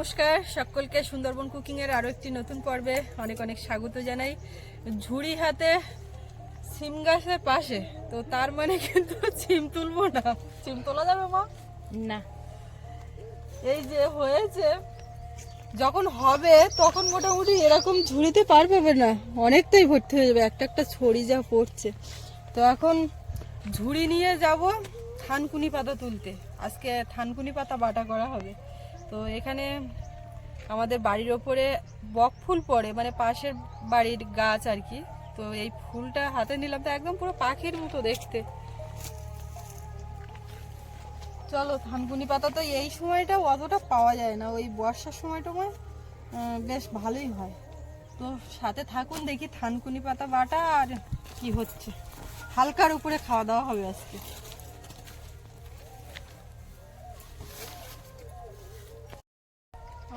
নমস্কার সকলকে সুন্দরবন কুকিং এর আরও একটি নতুন পর্বে অনেক অনেক স্বাগত জানাই। ঝুড়ি হাতে সিম গাছের পাশে তো তার মানে কিন্তু সিম তুলবো না। সিম তোলা যাবে মা? না। এই যে হয়েছে যখন হবে তখন মোটামুটি এরকম ঝুড়িতে পার পাবে না অনেকটাই ভর্তি হয়ে যাবে একটা একটা ছড়ি যা পড়ছে। তো এখন ঝুড়ি নিয়ে যাব থানকুনি পাতা তুলতে আজকে থানকুনি পাতা বাটা করা হবে। তো এখানে আমাদের বাড়ির ওপরে বক ফুল পড়ে মানে পাশের বাড়ির গাছ আর কি। তো এই ফুলটা হাতে নিলাম তো একদম পুরো পাখির মতো দেখতে। চলো, থানকুনি পাতা তো এই সময়টা অতটা পাওয়া যায় না। ওই বর্ষার সময়টা বেশ ভালোই হয়। তো সাথে থাকুন, দেখি থানকুনি পাতা বাটা আর কি হচ্ছে। হালকার উপরে খাওয়া দাওয়া হবে আজকে।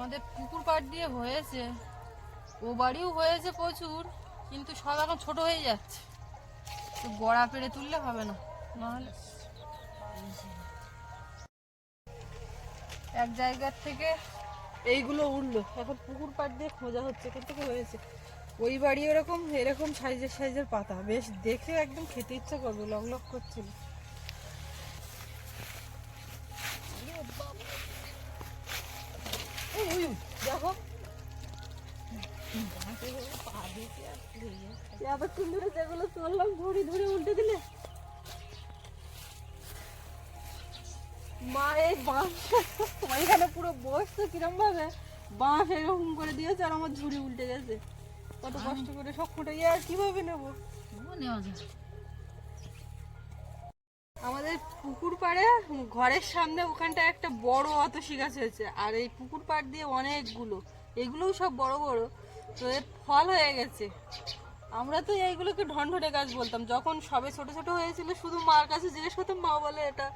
আমাদের পুকুর পাড় দিয়ে হয়েছে। ও বাড়িও হয়েছে প্রচুর, কিন্তু সব এখন ছোট হয়ে যাচ্ছে। তো গড়া পেড়ে তুললে হবে না, নাহলে এক জায়গার থেকে এইগুলো উঠল। এখন পুকুর পাড় দিয়ে খোঁজা হচ্ছে, কোথা থেকে হয়েছে? ওই বাড়ি এরকম এরকম সাইজের সাইজের পাতা। বেশ দেখে একদম খেতে ইচ্ছা করবে লক লক করছিল ধরে যেগুলো চললাম ধরে ধরে উল্টে দিলে। মা এই বাঁশ। ওইখানে পুরো বসতো কিরম ভাবে? বাঁশ এরকম করে দিয়েছে আর আমার ঝুড়ি উল্টে গেছে। কত কষ্ট করে সব ফুটে গিয়ে আর কীভাবে নেব? আমাদের পুকুর পাড়ে ঘরের সামনে ওখানটা একটা বড় অতসী গাছ হয়েছে। আর এই পুকুর পাড় দিয়ে অনেকগুলো। এগুলোও সব বড় বড়। তো এর ফল হয়ে গেছে। আমরা তো এইগুলোকে ঢনঢনে গাছ বলতাম। যখন সবে ছোট ছোট হয়েছিল, শুধু মার কাছে জিজ্ঞেস করতাম, মা বলে এটা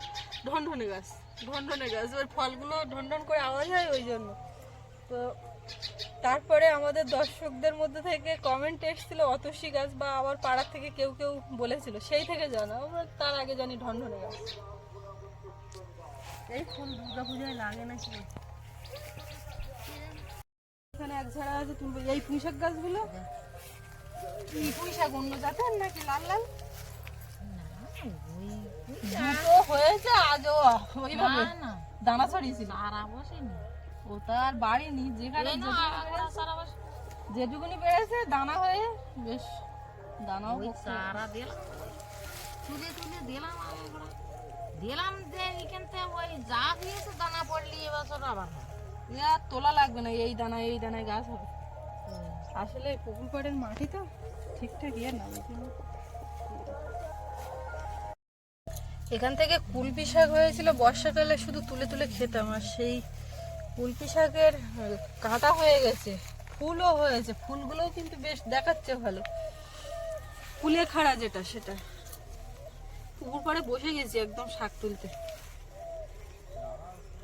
ঢনঢনে গাছ ঢনঢনে গাছ। ওই ফলগুলো ঢনঢন করে আওয়াজ হয় ওই জন্য। তো তারপরে আমাদের দর্শকদের মধ্যে থেকে কমেন্ট এসেছিল, অতসী গাছ বা আবার পাড়ার থেকে কেউ কেউ বলেছিল। সেই থেকে জানা আমরা তার আগে জানি ঢনঢনে গাছ। এই ফুল দুর্গা পূজায় লাগে নাকি? এখানে এক ঝাড়া আছে তুমি এই পুঁইশাক গাছগুলো? কি পুঁইশাক অন্য জাতের নাকি লাল লাল? দুটো হয়েছে আজও ওইভাবে না না। দানা ছড়িয়েছিল। সারা বসেনি। ও তার বাড়িনি যেখানে যেটুকুনি বেড়েছে- দানা হয়ে বেশ দানাও সারা দিলাম। তুলে তুলে দিলাম দিলাম যে এখান থেকে ওই যা দিয়েছে দানা পড়লি এবছর আবার আর তোলা লাগবে না এই দানা এই দানায় গাছ হবে। আসলে পুকুর পাড়ের মাটি তো ঠিকঠাক ইয়ে না এখান থেকে কুলপি শাক হয়েছিল বর্ষাকালে শুধু তুলে তুলে খেতাম আর সেই কুলপি শাকের কাঁটা হয়ে গেছে ফুলও হয়েছে ফুলগুলোও কিন্তু বেশ দেখাচ্ছে ভালো। ফুলে খাড়া যেটা সেটা। পুকুর পাড়ে বসে গেছি একদম শাক তুলতে।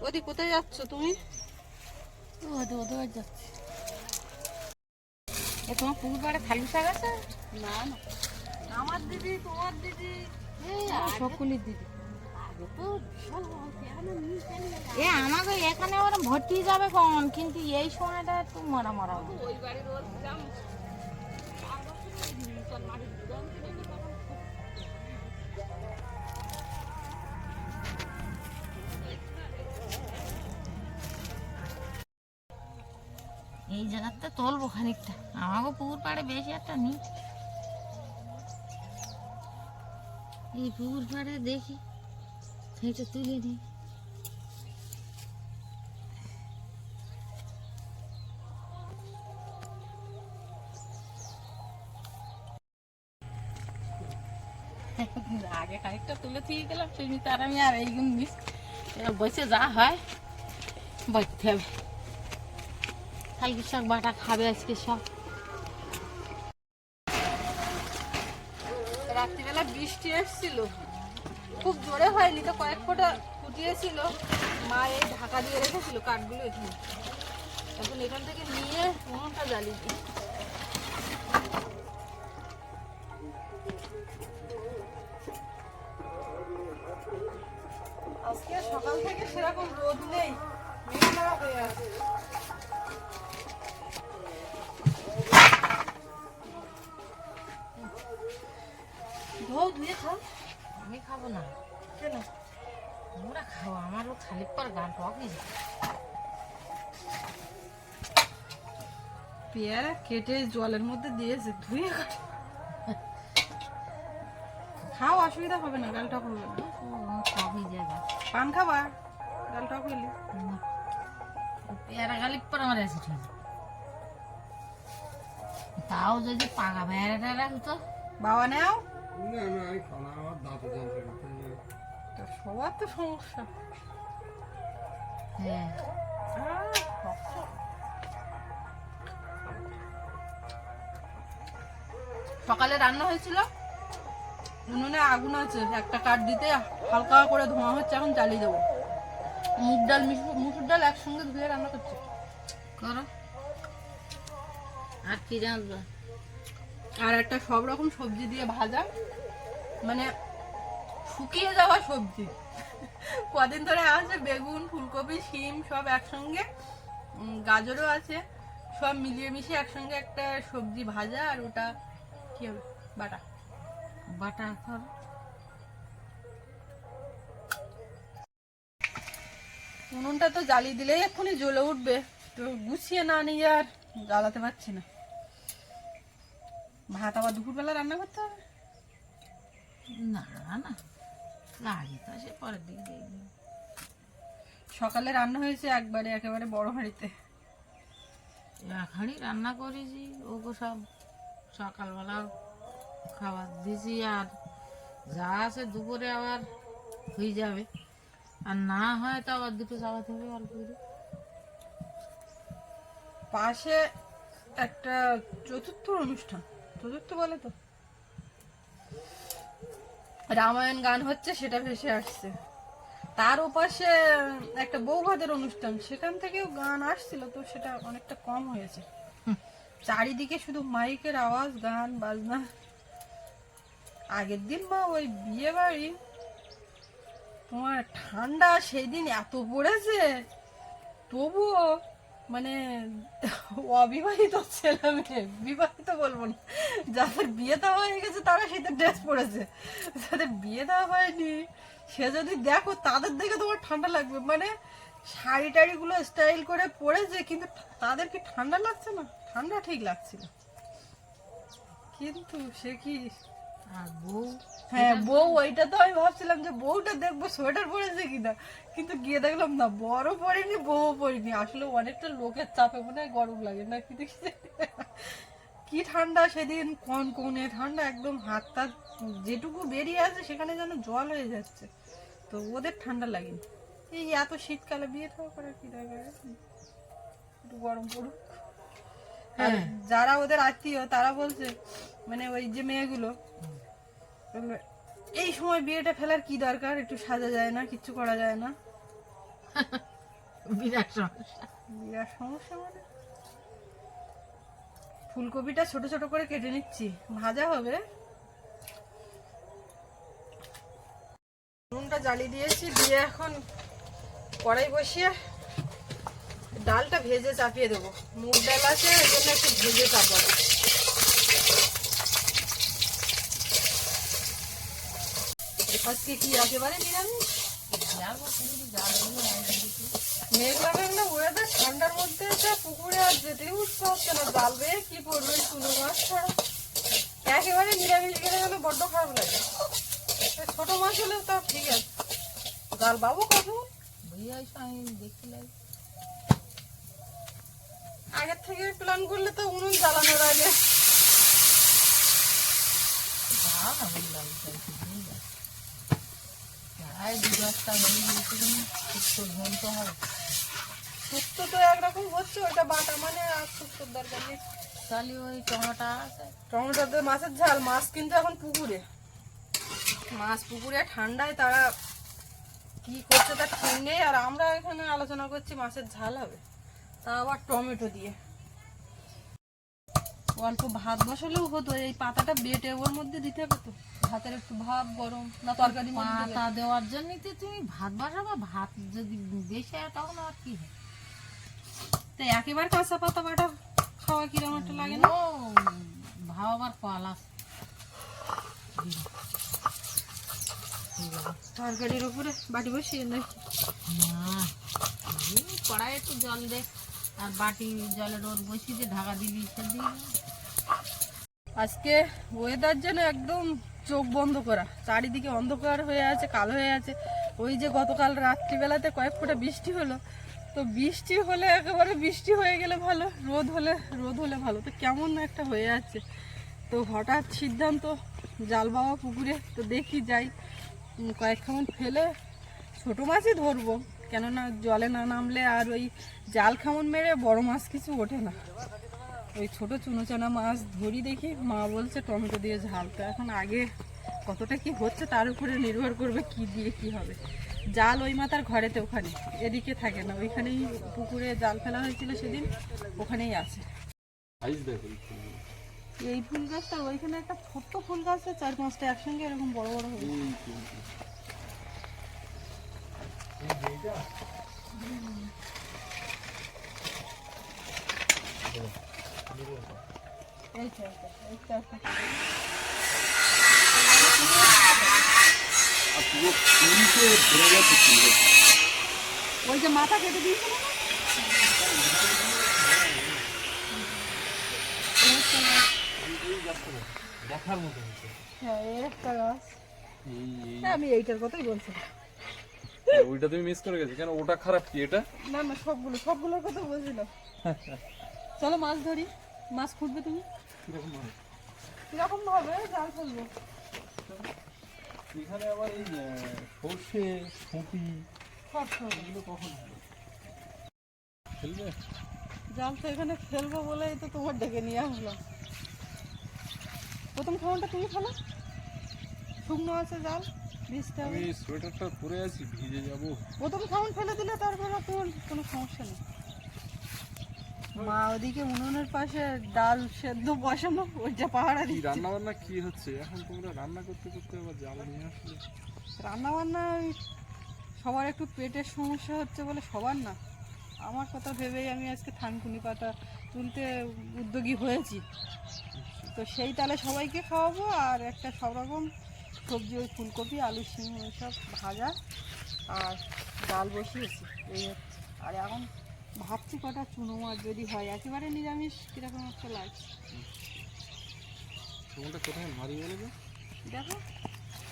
ওদি কোথায় যাচ্ছ তুমি? যাচ্ছে। এ তোমার পুকুর পাড়ে শাক আছে? না না। আমার দিদি তোমার দিদি। সকলের দিদি। এ আমাকে এখানে ওরা ভর্তি যাবে কখন? কিন্তু এই সময়টা একটু মরা মরা। ওই বাড়ির জায়গাতে তুলবো খানিকটা। আমাকে পুকুর পাড়ে বেশি একটা নেই। এই পুকুর পাড়ে দেখি খানিকটা তুলে দিই আগে খানিকটা তুলে দিয়ে গেলাম, সেই তার আমি আর এইগুলো নিস বসে যা হয়, বসতে হবে। কালকে শাক বাটা খাবে আজকে সব। রাত্রিবেলা বৃষ্টি এসেছিল। খুব জোরে হয়নি তো, কয়েক ফোঁটা ফুটিয়েছিল। মা এই ঢাকা দিয়ে রেখেছিল কাঠগুলো এখানে। এখন এখান থেকে নিয়ে উনুনটা জ্বালিয়ে দিই। আজকে সকাল থেকে সেরকম রোদ নেই, মেঘলা হয়ে আছে। গালি পর গান টকি পেয়ারা কেটে জলের মধ্যে দিয়েছে ধুয়ে। খাও অসুবিধা হবে না গাল। টক হবে না টকি জায়গা পান খাবা? গাল টক হইলে পেয়ারা গালি পর আমার আছে ঠিক তাও যদি পাকা পেয়ারাটা রাখতো? বাবা নেও। না না আমি আমার দাঁতে যন্ত্রণা। তো সবার তো সমস্যা। হ্যাঁ। সকালে রান্না হয়েছিল? উনুনে আগুন আছে একটা কাঠ দিতে হালকা করে ধোঁয়া হচ্ছে এখন জ্বালিয়ে দেবো। মুগ ডাল মুসুর ডাল একসঙ্গে ধুয়ে রান্না করছি। করো। আর কি জানতো আর একটা সব রকম সবজি দিয়ে ভাজা। মানে শুকিয়ে যাওয়া সবজি। কদিন ধরে আছে, বেগুন, ফুলকপি, শিম সব একসঙ্গে। গাজরও আছে। সব মিলিয়ে মিশিয়ে একসঙ্গে একটা সবজি ভাজা আর ওটা কি বাটা। বাটা করো উনুনটা তো জ্বালিয়ে দিলেই এক্ষুনি জ্বলে উঠবে। তো গুছিয়ে না নিয়ে আর জ্বালাতে পারছি না। ভাত আবার দুপুরবেলা রান্না করতে হবে? না না। লাগে তো সে পরের দিকে সকালে রান্না হয়েছে একবারে একেবারে বড় হাঁড়িতে। এখানে রান্না করেছি ওগো সব সকালবেলা খাবার দিয়েছি আর যা আছে দুপুরে আবার হয়ে যাবে। আর না হয় তো আবার দুটো চাপাতে হবে অল্প করে। পাশে একটা চতুর্থ অনুষ্ঠান। চতুর্থ বলে তো? রামায়ণ গান হচ্ছে সেটা ভেসে আসছে। তার ওপাশে একটা বৌভাতের অনুষ্ঠান সেখান থেকেও গান আসছিল তো সেটা অনেকটা কম হয়েছে। চারিদিকে শুধু মাইকের আওয়াজ গান বাজনা। আগের দিন মা ওই বিয়ে বাড়ি তোমার ঠান্ডা সেই দিন এত পড়েছে। তবুও মানে অবিবাহিত ছেলে মেয়ে, বিবাহিত বলব না। যাদের বিয়ে দেওয়া হয়ে গেছে, তারা শীতের ড্রেস পরেছে। যাদের বিয়ে দেওয়া হয়নি, সে যদি দেখো, তাদের দেখে তোমার ঠান্ডা লাগবে। মানে শাড়ি টাড়িগুলো স্টাইল করে পরেছে, কিন্তু তাদের কি ঠান্ডা লাগছে না? ঠান্ডা ঠিক লাগছিল কিন্তু সে কি হ্যাঁ বউ ওইটা তো আমি ভাবছিলাম যে বউটা দেখব সোয়েটার পরেছে কিনা। কিন্তু গিয়ে দেখলাম না বড় পরেনি বউ পরেনি। আসলে অনেকটা লোকের চাপে মনে হয় গরম লাগে না কি দেখি কি ঠান্ডা সেদিন কোন কোনে ঠান্ডা একদম হাত যেটুকু বেরিয়ে আছে সেখানে যেন জল হয়ে যাচ্ছে। তো ওদের ঠান্ডা লাগেনি। এই এত শীতকালে বিয়ে থাকা করার কি দরকার? একটু গরম পড়ুক। হ্যাঁ। যারা ওদের আত্মীয় তারা বলছে মানে ওই যে মেয়েগুলো এই সময় বিয়েটা ফেলার কি দরকার? একটু সাজা যায় না কিচ্ছু করা যায় না। বিরাট সমস্যা। বিরাট সমস্যা মানে? ফুলকপিটা ছোট ছোট করে কেটে নিচ্ছি। ভাজা হবে। নুনটা জ্বালিয়ে দিয়েছি দিয়ে এখন কড়াই বসিয়ে ডালটা ভেজে চাপিয়ে দেবো। মুগ ডাল আছে এই জন্য একটু ভেজে চাপাবো। আজকে কি একেবারে নিরামিষ? মেঘলা মেঘলা ওয়েদার ঠান্ডার মধ্যে তো পুকুরে আর যেতেই উঠতে হচ্ছে না। জাল বেয়ে কি করবে চুনো মাছ একেবারে নিরামিষ গেলে গেলে বড্ড খারাপ লাগে। ছোট মাছ হলেও তাও ঠিক আছে। জাল আমি দেখছিলাম আগের থেকে প্ল্যান করলে তো উনুন জ্বালানোর আগে। না যাই দু দশটা হয়ে গেছে একটু ঘুমতে হবে শুক্তো তো একরকম হচ্ছে ওটা বাটা মানে আর শুক্তোর দরকার নেই। তাহলে ওই টমাটা আছে। টমেটোতে মাছের ঝাল মাছ কিন্তু এখন পুকুরে। মাছ পুকুরে ঠান্ডায় তারা কি করছে তার ঠিক নেই আর আমরা এখানে আলোচনা করছি মাছের ঝাল হবে। তা আবার টমেটো দিয়ে। অল্প ভাত বসালেও হতো এই পাতাটা বেটে ওর মধ্যে দিতে হবে তো ভাতের একটু ভাব গরম না তরকারি পাতা দেওয়ার জন্য তো তুমি ভাত বসাবা ভাত যদি বেশি হয় তখন আর কি হয়? তো একেবারে কাঁচা পাতা বাটা খাওয়া কিরম একটা লাগে না? ও ভাবার কল। আছে তরকারির উপরে বাটি বসিয়ে নেই না এই কড়াই একটু জল দে। আর বাটি জলের ওর বসিয়ে দিয়ে ঢাকা দিবি সে দিয়ে আজকে ওয়েদার যেন একদম চোখ বন্ধ করা। চারিদিকে অন্ধকার হয়ে আছে কালো হয়ে আছে। ওই যে গতকাল রাত্রিবেলাতে কয়েক ফোঁটা বৃষ্টি হলো। তো বৃষ্টি হলে একেবারে বৃষ্টি হয়ে গেলে ভালো রোদ হলে রোদ হলে ভালো। তো কেমন একটা হয়ে যাচ্ছে তো হঠাৎ সিদ্ধান্ত জাল বাবা পুকুরে। তো দেখি যাই উম, কয়েক খামন ফেলে ছোটো মাছই ধরবো। কেননা জলে না নামলে আর ওই জাল খামন মেরে বড় মাছ কিছু ওঠে না। ওই ছোট চুনোচানা মাছ ধরি দেখি। মা বলছে টমেটো দিয়ে ঝাল। তো এখন আগে কতটা কি হচ্ছে তার উপরে নির্ভর করবে কি দিয়ে কি হবে। জাল ওই মাথার ঘরেতে ওখানে এদিকে থাকে না। ওইখানেই পুকুরে জাল ফেলা হয়েছিল সেদিন ওখানেই আছে। এই ফুল গাছটা ওইখানে একটা ছোট্ট ফুল গাছ আছে চার পাঁচটা একসঙ্গে এরকম বড় বড় হয়ে ওই যে মাথা কেটে হ্যাঁ আমি এইটার কথাই ওইটা তুমি মিস করে কেন? ওটা খারাপ কি এটা? না না, সবগুলো, সবগুলোর কথা বলছিলাম চলো মাছ ধরি। মাছ খুঁজবে তুমি? কীরকম হয়? কীরকম ভাবে জাল ফেলব। এখানে আবার এই সর্ষে সব। এগুলো কখন হবে? ফেলবে? জাল তো এখানে ফেলব বলেই তো তোমার ডেকে নিয়ে আসলাম প্রথম খাওয়ানটা তুমি ফেলো শুকনো আছে জাল ভিজতে আমি সোয়েটারটা পরে আছি ভিজে যাব। প্রথম খাওয়ান ফেলে দিলে তারপর তোমার কোনো সমস্যা নেই। মা ওদিকে উনুনের পাশে ডাল সেদ্ধ বসানো ওইটা পাহাড়া কি দিচ্ছে। রান্না বান্না কি হচ্ছে? এখন তোমরা রান্না করতে করতে আবার জাল নিয়ে আসলে। রান্না বান্না ওই সবার একটু পেটের সমস্যা হচ্ছে বলে সবার না। আমার কথা ভেবেই আমি আজকে থানকুনি পাতা তুলতে উদ্যোগী হয়েছি। তো সেই তালে সবাইকে খাওয়াবো আর একটা সব রকম সবজি ওই ফুলকপি আলু শিম ওইসব ভাজা আর ডাল বসিয়েছি। এই হচ্ছে। আর এখন ভাবছি কটা চুনো মাছ যদি হয় একেবারে নিরামিষ কীরকম একটা লাগছে তোমারটা কোথায়? মারি বলে দেখো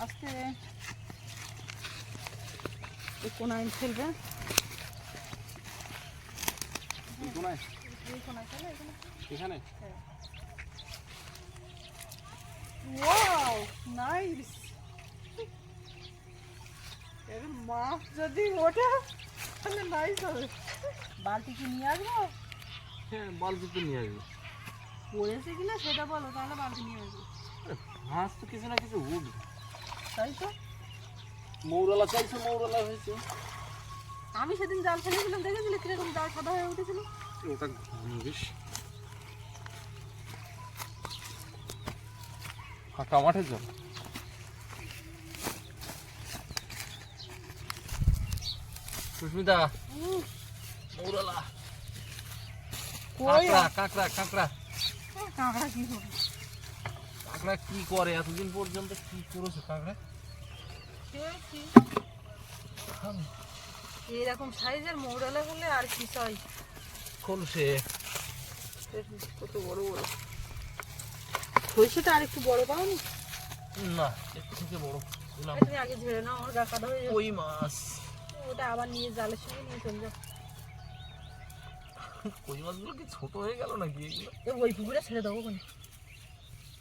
আজকে এই কোনায়? ফেলবে কোনায় এখানে? Wow nice. এর মাছ যদি ওঠে তাহলে নাইস হবে। বালতি কি নিয়ে আসব? হ্যাঁ বালতি তো নিয়ে আসবে। পড়েছে কিনা সেটা বলো তাহলে বালতি নিয়ে আসব। মাছ তো কিছু না কিছু উঠবে তাই তো? মৌরলা চাইছে মৌরলা হয়েছে। আমি সেদিন জাল ফেলেছিলাম দেখেছিলে কীরকম জাল সাদা হয়ে উঠেছিল? ওটা বেশ। ফাঁকা মাঠে জল। সুস্মিতা। মৌরলা কাঁকড়া কাঁকড়া কাঁকড়া। কাঁকড়া কি হবে কাঁকড়া কি করে? এতদিন পর্যন্ত কি করেছে কাঁকড়া? এইরকম সাইজের মৌরালা হলে আর কি চাই? খোলসে কত বড় বড়। সরষেটা আর একটু বড় পাওনি? না এর থেকে বড়। তুমি আগে ঝেড়ে নাও আমার গা হয়ে যাবে। ওই মাছ? ওটা আবার নিয়ে জালের সঙ্গে নিয়ে চলে যাও। কই মাছগুলো কি ছোট হয়ে গেল নাকি এগুলো? ওই পুকুরে ছেড়ে দেবো কোন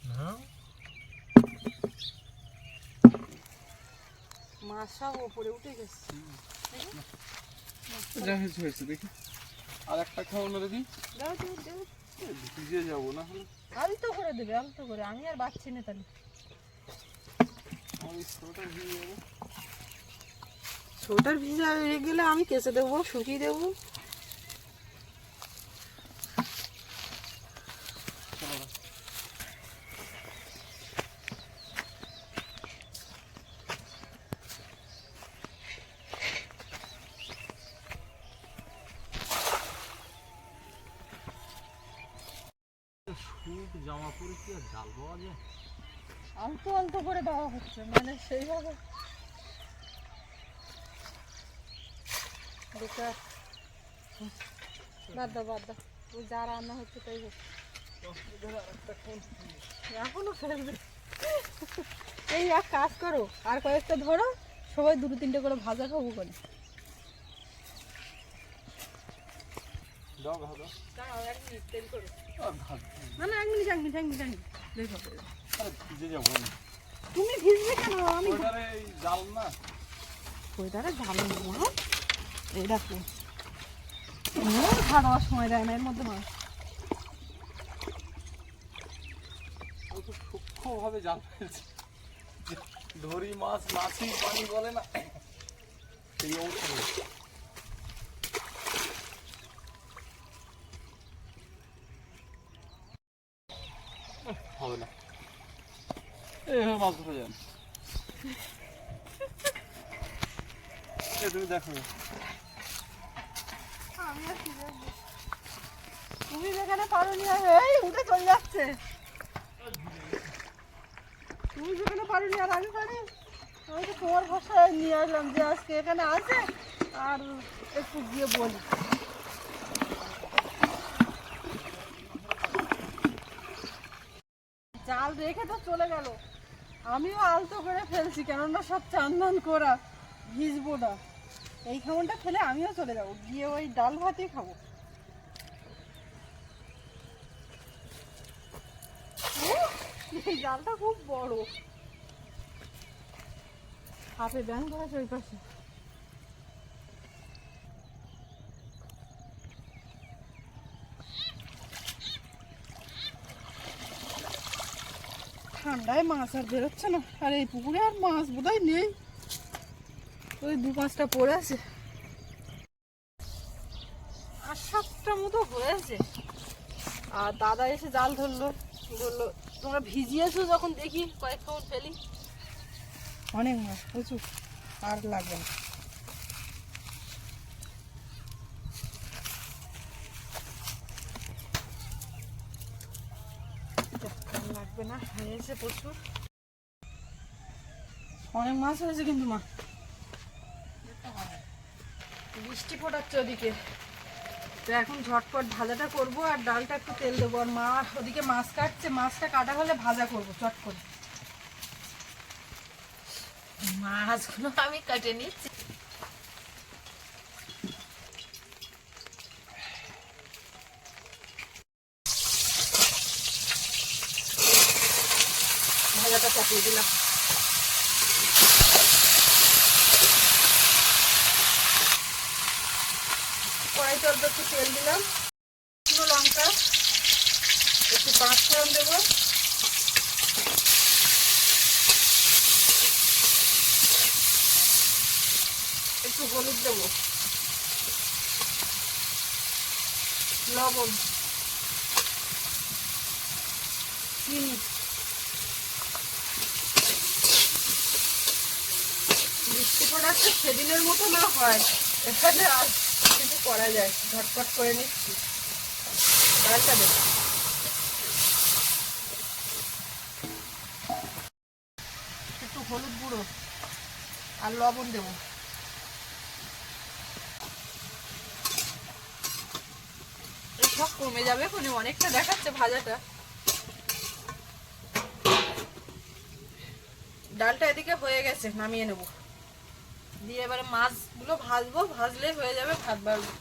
না? মাছ সব ওপরে উঠে গেছে। যা হয়েছে হয়েছে দেখি। আর একটা দেখি। দাও তুমি দেবো ভিজে যাব না। আলতো করে দেবে আলতো করে। আমি আর বাচ্চি না তাহলে। আমি ছোটটা ভিজে যাব। ছোটার ভিজা হয়ে গেলে আমি কেচে দেবো শুকিয়ে দেবো শুক আলতো আলতো করে দেওয়া হচ্ছে মানে সেইভাবে। বেকার বাদ দাও বাদ দাও। যা রান্না হচ্ছে তাই এখনও ফেলবে। এই এক কাজ করো আর কয়েকটা ধরো সবাই দুটো তিনটে করে ভাজা খাব করে। দাও ভালো না না এক মিনিট এক মিনিট এক মিনিট এক দেখো ভিজে যাব তুমি ভিজবে কেন? আমি ওইটারে জাল না। ওইটারে নেব হ্যাঁ এই দেখো। সময় দেয় না এর মধ্যে মাছ। সূক্ষ্মভাবে জাল ফেলছে। ধরি মাছ মাছি পানি বলে না। সেই অংশ। হবে না। এইভাবে মাছ ধরে যান। তুমি দেখো? তুমি যেখানে পারো নি আর এই উঠে চলে যাচ্ছে। তুমি যেখানে পারো নি আর আমি পারি আমি তো তোমার ভাষায় নিয়ে আসলাম যে আজকে এখানে আছে আর একটু গিয়ে বলি। জাল রেখে তো চলে গেল। আমিও আলতো করে ফেলছি, কেননা সব চান্দান করা, ভিজবো না। এই খামনটা ফেলে আমিও চলে যাব, গিয়ে ওই ডাল ভাতই খাব। এই জালটা খুব বড়। হাতে ব্যাং ধরেছে ওই পাশে। ঠান্ডায় মাছ আর বেরোচ্ছে না। আর এই পুকুরে আর মাছ বোধহয় নেই। ওই দু পাঁচটা পড়ে আছে। আর সাতটা মতো হয়েছে আর দাদা এসে জাল ধরলো। বলল, তোমরা ভিজিয়েছো যখন দেখি, কয়েক কেমন ফেলি। অনেক মাছ, প্রচুর। আর লাগবে না যাক, আর লাগবে না হয়েছে প্রচুর। অনেক মাছ হয়েছে কিন্তু মা। বৃষ্টি ফোটাচ্ছে ওদিকে। তো এখন ঝটপট ভাজাটা করব আর ডালটা একটু তেল দেবো। আর মা ওদিকে মাছ কাটছে মাছটা কাটা হলে ভাজা করব চট করে। মাছগুলো আমি কেটে নিচ্ছি ভাজাটা চাপিয়ে দিলাম কড়াইতে অল্প একটু তেল দিলাম। শুকনো লঙ্কা, একটু পাঁচ ফোড়ন দেবো। একটু হলুদ দেবো। লবণ, চিনি। পড়াচ্ছে সেদিনের মতো না হয়। এখানে আর কিছু করা যায়, ঝটপট করে নিচ্ছি। ডালটা দেবো একটু হলুদ গুঁড়ো আর লবণ দেবো। সব কমে যাবে কোনে অনেকটা দেখাচ্ছে ভাজাটা। ডালটা এদিকে হয়ে গেছে, নামিয়ে নেব। দিয়ে এবারে মাছগুলো ভাজবো ভাজলে হয়ে যাবে ভাত বাড়বো।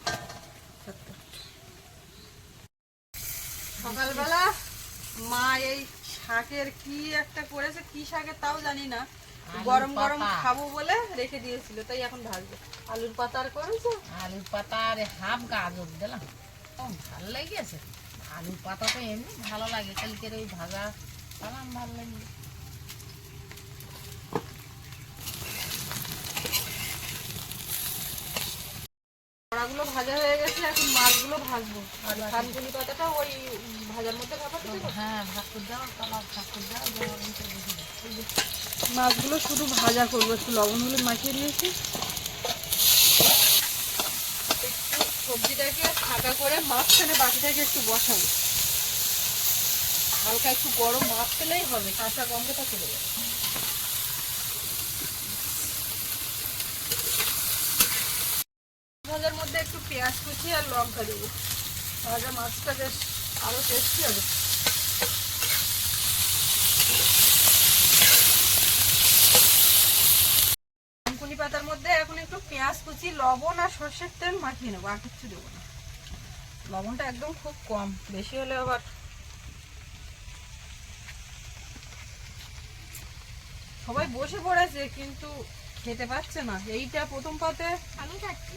সকালবেলা মা এই শাকের কি একটা করেছে কি শাকের তাও জানি না। গরম গরম খাব বলে রেখে দিয়েছিল তাই এখন ভাজবো। আলুর পাতার করেছে? আলুর পাতা আর হাফ গাজর দিলাম ভালো লেগেছে। আলুর পাতা তো এমনি ভালো লাগে কালকের ওই ভাজা খালাম ভালো লাগে বড়াগুলো ভাজা হয়ে গেছে এখন মাছগুলো ভাজবো। আর থানকুনি পাতাটা ওই ভাজার মধ্যে ভাপাতে দেবো হ্যাঁ ভাকুর দাও কালার ভাকুর দাও মাছগুলো শুধু ভাজা করব একটু লবণ হলুদ মাখিয়ে দিয়েছি একটু সবজিটাকে ফাঁকা করে মাঝখানে বাকিটাকে একটু বসাবো। হালকা একটু গরম মাছ পেলেই হবে কাঁচা গন্ধটা চলে যাবে। ভাজার মধ্যে একটু পেঁয়াজ কুচি আর লঙ্কা দেবো। ভাজা মাছটা বেশ আরও টেস্টি হবে। পাতার মধ্যে এখন একটু পেঁয়াজ কুচি, লবণ আর সর্ষের তেল মাখিয়ে নেব, আর কিচ্ছু দেবো না। লবণটা একদম খুব কম, বেশি হলে আবার সবাই বসে পড়েছে, কিন্তু খেতে পাচ্ছে না। এইটা প্রথম পাতে আমি খাচ্ছি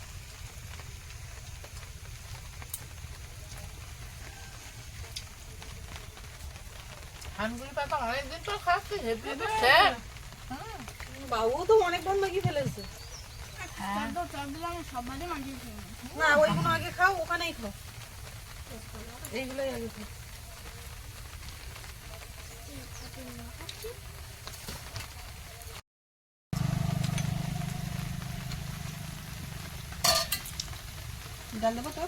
থানকুনি পাতা অনেকদিন তো খাচ্ছি হেভি তো হ্যাঁ। স্যার বাবু তো অনেক ধান মাগিয়ে ফেলেছে তো চল দিলাম সবারই মাঝে খেয়ে নেই। না ওইগুলো আগে খাও ওখানেই খাও এইগুলোই আগে খাও ডাল দেবো তো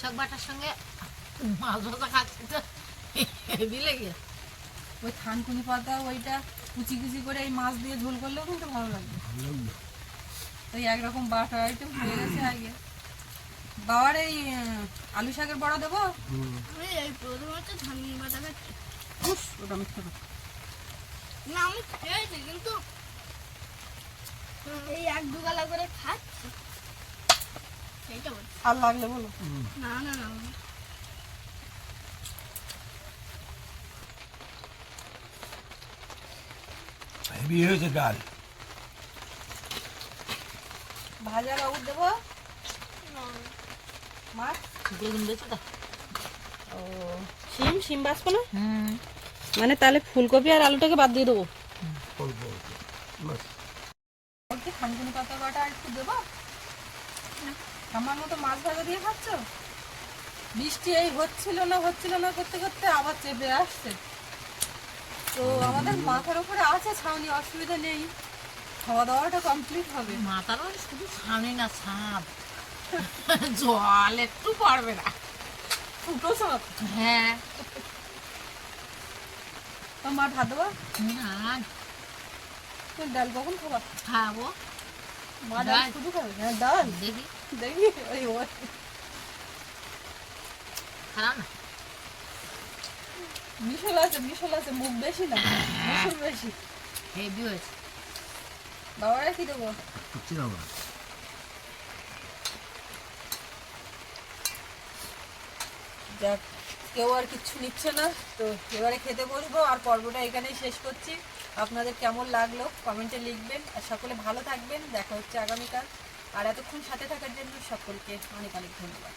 শাক বাটার সঙ্গে মাছ ভাজা খাচ্ছি। তো হেভি লেগে ওই থানকুনি পাতা ওইটা কুচি কুচি করে এই মাছ দিয়ে ঝোল করলেও কিন্তু ভালো লাগবে। ওই একরকম বাটা আইটেম হয়ে গেছে আগে। বাবার এই আলু শাকের বড়া দেবো? আমি এই প্রথমে তো ধানি বাটা খাচ্ছি। ওটা মিথ্যা না আমি খেয়েছি কিন্তু এই এক দু গালা করে খাচ্ছি। আর লাগলে বলো। না না না হেভি হয়েছে ডাল। ভাজা বাবু দেবো? মাছ বেগুন বেশি তো ও শিম শিম বাঁচবো না? হুম। মানে তাহলে ফুলকপি আর আলুটাকে বাদ দিয়ে দেবো অল্প অল্প বাস বলছি খানকুনি পাতা বাটা আর একটু দেবো আমার মতো মাছ খাচ্ছ বৃষ্টি এই হচ্ছিল না হচ্ছিল না করতে করতে আবার চেপে আসছে। তো আমাদের মাথার উপরে আছে ছাউনি অসুবিধা নেই। খাওয়া দাওয়াটা কমপ্লিট হবে। মাথার ওই শুধু ছানি না ছাপ। জল একটু পড়বে না। ফুটো সব? হ্যাঁ। মা ভাত দেবো? না। তুমি ডাল কখন খাবা? খাব। মা ডাল। শুধু খাবে? হ্যাঁ ডাল। দেখি দেখি ওই। খারাপ? না মিশল আছে মিশল আছে মুখ বেশি না মিশল বেশি। হেভি হয়েছে। বাবারা কি দেবো। কিচ্ছু না। যাক কেউ আর কিচ্ছু নিচ্ছে না তো এবারে খেতে বসবো আর পর্বটা এখানেই শেষ করছি। আপনাদের কেমন লাগল কমেন্টে লিখবেন আর সকলে ভালো থাকবেন। দেখা হচ্ছে আগামীকাল। আর এতক্ষণ সাথে থাকার জন্য সকলকে অনেক অনেক ধন্যবাদ।